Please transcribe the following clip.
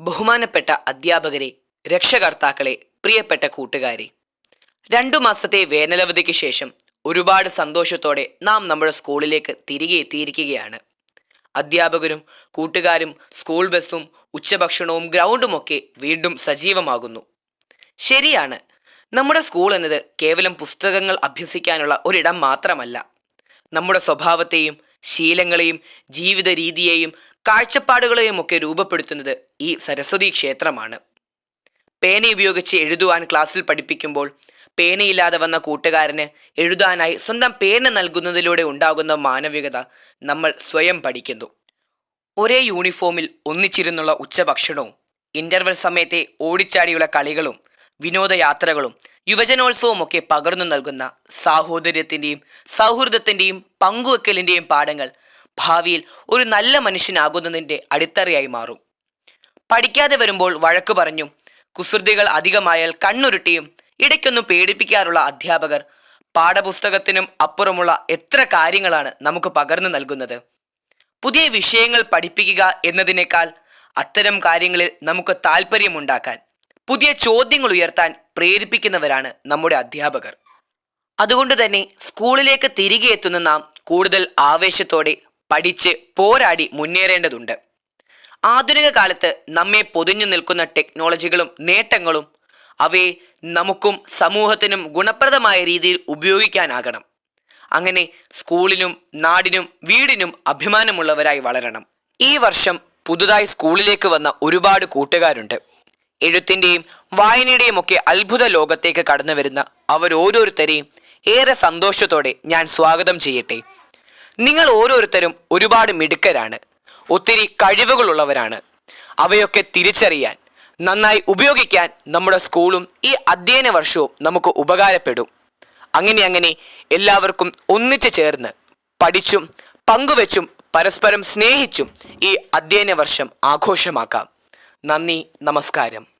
ബഹുമാനപ്പെട്ട അധ്യാപകരെ രക്ഷകർത്താക്കളെ പ്രിയപ്പെട്ട കൂട്ടുകാരെ. രണ്ടു മാസത്തെ വേനലവധിക്ക് ശേഷം ഒരുപാട് സന്തോഷത്തോടെ നാം നമ്മുടെ സ്കൂളിലേക്ക് തിരികെ എത്തിയിരിക്കുകയാണ്. അധ്യാപകരും കൂട്ടുകാരും സ്കൂൾ ബസ്സും ഉച്ചഭക്ഷണവും ഗ്രൗണ്ടുമൊക്കെ വീണ്ടും സജീവമാകുന്നു. ശരിയാണ് നമ്മുടെ സ്കൂൾ എന്നത് കേവലം പുസ്തകങ്ങൾ അഭ്യസിക്കാനുള്ള ഒരിടം മാത്രമല്ല. നമ്മുടെ സ്വഭാവത്തെയും ശീലങ്ങളെയും ജീവിത രീതിയെയും കാഴ്ചപ്പാടുകളെയും ഒക്കെ രൂപപ്പെടുത്തുന്നത് ഈ സരസ്വതി ക്ഷേത്രമാണ്. പേന ഉപയോഗിച്ച് എഴുതുവാൻ ക്ലാസ്സിൽ പഠിപ്പിക്കുമ്പോൾ പേനയില്ലാതെ വന്ന കൂട്ടുകാരന് എഴുതാനായി സ്വന്തം പേന നൽകുന്നതിലൂടെ ഉണ്ടാകുന്ന മാനവികത നമ്മൾ സ്വയം പഠിക്കുന്നു. ഒരേ യൂണിഫോമിൽ ഒന്നിച്ചിരുന്നുള്ള ഉച്ചഭക്ഷണവും ഇന്റർവൽ സമയത്തെ ഓടിച്ചാടിയുള്ള കളികളും വിനോദയാത്രകളും യുവജനോത്സവവും ഒക്കെ പകർന്നു നൽകുന്ന സാഹോദര്യത്തിന്റെയും സൗഹൃദത്തിന്റെയും പങ്കുവെക്കലിന്റെയും പാഠങ്ങൾ ഭാവിയിൽ ഒരു നല്ല മനുഷ്യനാകുന്നതിന്റെ അടിത്തറയായി മാറും. പഠിക്കാതെ വരുമ്പോൾ വഴക്ക് പറഞ്ഞു കുസൃതികൾ അധികമായാൽ കണ്ണുരുട്ടിയും ഇടയ്ക്കൊന്നും പേടിപ്പിക്കാറുള്ള അധ്യാപകർ പാഠപുസ്തകത്തിനും അപ്പുറമുള്ള എത്ര കാര്യങ്ങളാണ് നമുക്ക് പകർന്നു നൽകുന്നത്? പുതിയ വിഷയങ്ങൾ പഠിപ്പിക്കുക എന്നതിനേക്കാൾ അത്തരം കാര്യങ്ങളിൽ നമുക്ക് താല്പര്യമുണ്ടാക്കാൻ പുതിയ ചോദ്യങ്ങൾ ഉയർത്താൻ പ്രേരിപ്പിക്കുന്നവരാണ് നമ്മുടെ അധ്യാപകർ. അതുകൊണ്ട് തന്നെ സ്കൂളിലേക്ക് തിരികെ എത്തുന്ന നാം കൂടുതൽ ആവേശത്തോടെ പഠിച്ച് പോരാടി മുന്നേറേണ്ടതുണ്ട്. ആധുനിക കാലത്ത് നമ്മെ പൊതിഞ്ഞു നിൽക്കുന്ന ടെക്നോളജികളും നേട്ടങ്ങളും അവയെ നമുക്കും സമൂഹത്തിനും ഗുണപ്രദമായ രീതിയിൽ ഉപയോഗിക്കാനാകണം. അങ്ങനെ സ്കൂളിനും നാടിനും വീടിനും അഭിമാനമുള്ളവരായി വളരണം. ഈ വർഷം പുതുതായി സ്കൂളിലേക്ക് വന്ന ഒരുപാട് കൂട്ടുകാരുണ്ട്. എഴുത്തിന്റെയും വായനയുടെയും ഒക്കെ അത്ഭുത ലോകത്തേക്ക് കടന്നു വരുന്ന അവരോരോരുത്തരെയും ഏറെ സന്തോഷത്തോടെ ഞാൻ സ്വാഗതം ചെയ്യട്ടെ. നിങ്ങൾ ഓരോരുത്തരും ഒരുപാട് മിടുക്കരാണ്. ഒത്തിരി കഴിവുകളുള്ളവരാണ്. അവയൊക്കെ തിരിച്ചറിയാൻ നന്നായി ഉപയോഗിക്കാൻ നമ്മുടെ സ്കൂളും ഈ അധ്യയന വർഷവും നമുക്ക് ഉപകാരപ്പെടും. അങ്ങനെ അങ്ങനെ എല്ലാവർക്കും ഒന്നിച്ചു ചേർന്ന് പഠിച്ചും പങ്കുവെച്ചും പരസ്പരം സ്നേഹിച്ചും ഈ അധ്യയന വർഷം ആഘോഷമാക്കാം. നന്ദി നമസ്കാരം.